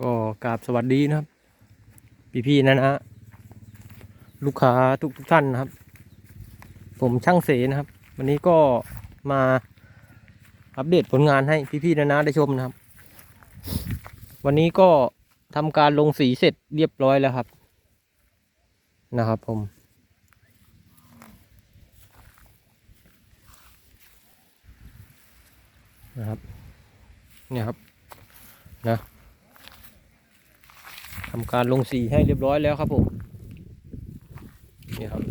ก็กราบสวัสดีนะครับ พี่ๆนะนะลูกค้าทุกทุกท่านนะครับ ผมช่างเสนะครับ วันนี้ก็มาอัปเดตผลงานให้พี่ๆนะนะได้ชมนะครับ วันนี้ก็ทำการลงสีเสร็จเรียบร้อยแล้วครับ นะครับผม นะครับเนี่ยครับนะ ทำการลงสีให้เรียบร้อยแล้วครับผมนี่ครับ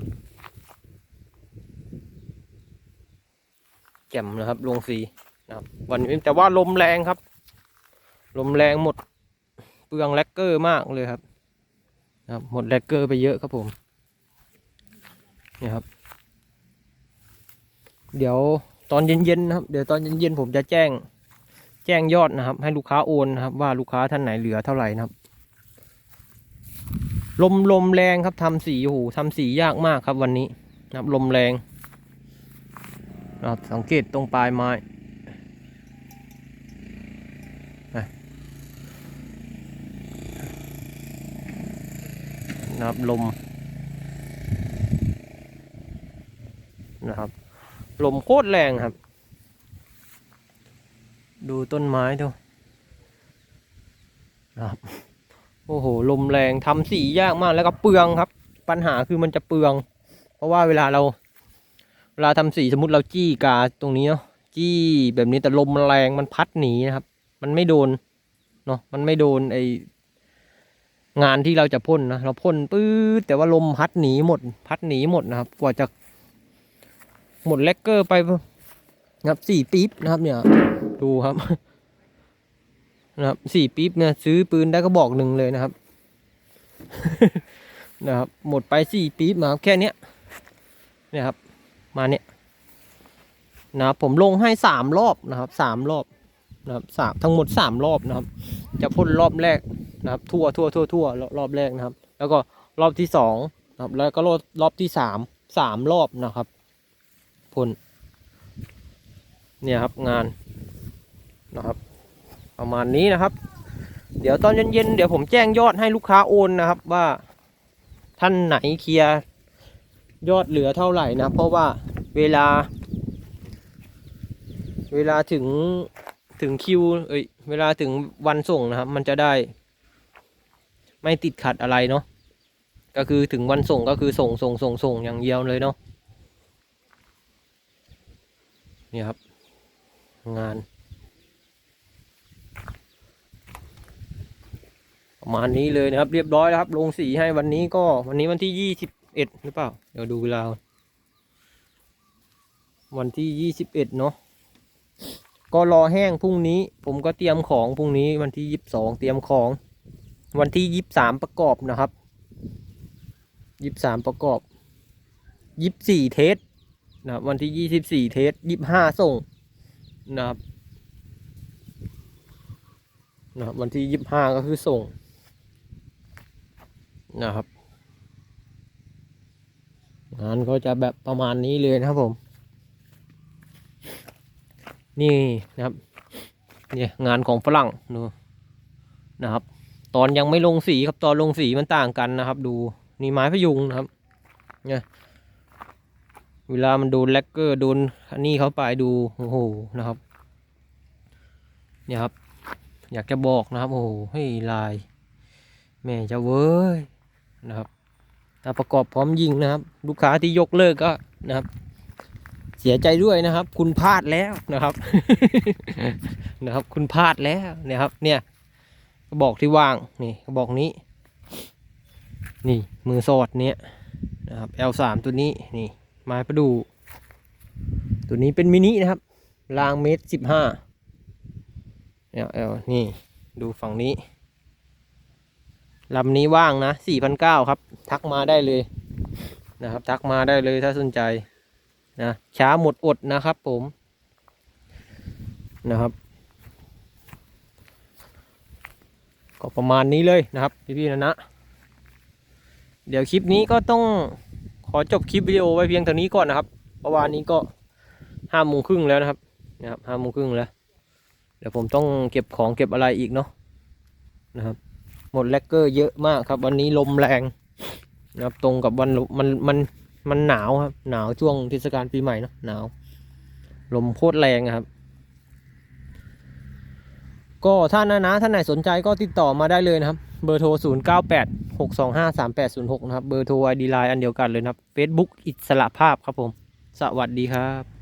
แจ่มนะครับลงสีนะครับ วันนี้แต่ว่าลมแรงครับ ลมแรงหมดเปลืองแลกเกอร์มากเลยครับนะครับ หมดแลกเกอร์ไปเยอะครับผมนี่ครับ เดี๋ยวตอนเย็นๆนะครับ เดี๋ยวตอนเย็นๆผมจะแจ้ง แจ้งยอดนะครับ ให้ลูกค้าโอนนะครับ ว่าลูกค้าท่านไหนเหลือเท่าไหร่นะครับ ลมลมแรงครับทำสีโอ้โหทำสียากมากครับวันนี้นะครับลมแรงนะครับสังเกตตรงปลายไม้นะนะครับลมนะครับลมโคตรแรงครับ ดูต้นไม้ดูนะครับ โอ้โห ลมแรงทำสียากมากแล้วก็เปลืองครับ ปัญหาคือมันจะเปลือง เพราะว่าเวลาเรา เวลาทำสีสมมติเราจี้กาตรงนี้เนาะจี้แบบนี้แต่ลมแรงมันพัดหนีนะครับ มันไม่โดนเนาะมันไม่โดนไองานที่เราจะพ่นนะเราพ่นปื๊ดแต่ว่าลมพัดหนีหมด พัดหนีหมดนะครับ กว่าจะหมดแลกเกอร์ไปนะครับสี่ปี๊บนะครับเนี่ยดูครับ นะครับสี่ปี๊บเนี่ยซื้อปืนได้ก็บอกหนึ่งเลยนะครับ นะครับ หมดไปสี่ปี๊บมาครับแค่เนี้ยเนี่ยครับ มาเนี้ยนะครับผมลงให้สามรอบนะครับสามรอบนะครับสามทั้งหมดสามรอบนะครับ จะพ่นรอบแรกนะครับ ทั่วทั่วทั่วทั่วรอบแรกนะครับ แล้วก็รอบที่สองนะครับ แล้วก็รอบรอบที่สามสามรอบนะครับพ่นเนี่ยครับงานนะครับ ประมาณนี้นะครับ เดี๋ยวตอนเย็นๆเดี๋ยวผมแจ้งยอดให้ลูกค้าโอนนะครับ ว่าท่านไหนเคลียร์ยอดเหลือเท่าไหร่นะ เพราะว่าเวลา เวลาถึงถึงคิว เอ้ยเวลาถึงวันส่งนะครับ มันจะได้ ไม่ติดขัดอะไรเนาะก็คือถึงวันส่งก็คือส่งส่งส่งส่งอย่างเดียวเลยเนาะนี่ครับ งาน ประมาณนี้เลยนะครับ เรียบร้อยแล้วครับ ลงสีให้วันนี้ก็วันนี้วันที่ยี่สิบเอ็ดหรือเปล่า เดี๋ยวดูเวลาวันที่ยี่สิบเอ็ดเนาะก็รอแห้งพรุ่งนี้ ผมก็เตรียมของพรุ่งนี้วันที่ยี่สิบสองเตรียมของ วันที่ยี่สิบสามประกอบนะครับยี่สิบสามประกอบยี่สิบสี่เทสนะครับวันที่ยี่สิบสี่เทสยี่สิบห้าส่งนะครับนะครับวันที่ยี่สิบห้าก็คือส่ง นะครับ งานก็จะแบบประมาณนี้เลยนะครับผม นี่นะครับเนี่ยงานของฝรั่งดูนะครับ ตอนยังไม่ลงสีครับตอนลงสีมันต่างกันนะครับ ดูนี่ไม้พยุงนะครับเนี่ยเวลามันโดนแลกเกอร์โดนอันนี้เข้าไปดูโอ้โหนะครับ เนี่ยครับ อยากจะบอกนะครับ โอ้โหให้ลาย แม่จะเว้ย นะครับถ้าประกอบพร้อมยิงนะครับ ลูกค้าที่ยกเลิกก็นะครับ เสียใจด้วยนะครับ คุณพลาดแล้วนะครับ นะครับ คุณพลาดแล้วนะครับ เนี่ยกระบอกที่วางนี่กระบอกนี้ นี่มือสอดเนี้ยนะครับ L3 ตัวนี้นี่ไม้ประดูตัวนี้เป็นมินินะครับรางเมตรสิบห้าเนี่ย L นี่ดูฝั่งนี้ ลำนี้ว่างนะสี่พันเก้าครับ ทักมาได้เลยนะครับ ทักมาได้เลยถ้าสนใจนะช้าหมดอดนะครับผมนะครับ ก็ประมาณนี้เลยนะครับพี่ๆนะนะ เดี๋ยวคลิปนี้ก็ต้องขอจบคลิปวิดีโอไว้เพียงเท่านี้ก่อนนะครับเพราะว่านี้ก็ห้าโมงครึ่งแล้วนะครับนะครับห้าโมงครึ่งแล้ว เดี๋ยวผมต้องเก็บของเก็บอะไรอีกเนาะนะครับ หมดแลกเกอร์เยอะมากครับ วันนี้ลมแรงนะครับตรงกับวันมันมันมันหนาวครับ หนาวช่วงเทศกาลปีใหม่เนอะหนาว ลมโคตรแรงครับ ก็ถ้านะนะท่านไหนสนใจก็ติดต่อมาได้เลยนะครับ เบอร์โทร 0 9 8 6 2 5 3 8 0 6 นะครับ เบอร์โทรไอดีไลน์อันเดียวกันเลยนะครับ Facebook อิสระภาพครับผม สวัสดีครับ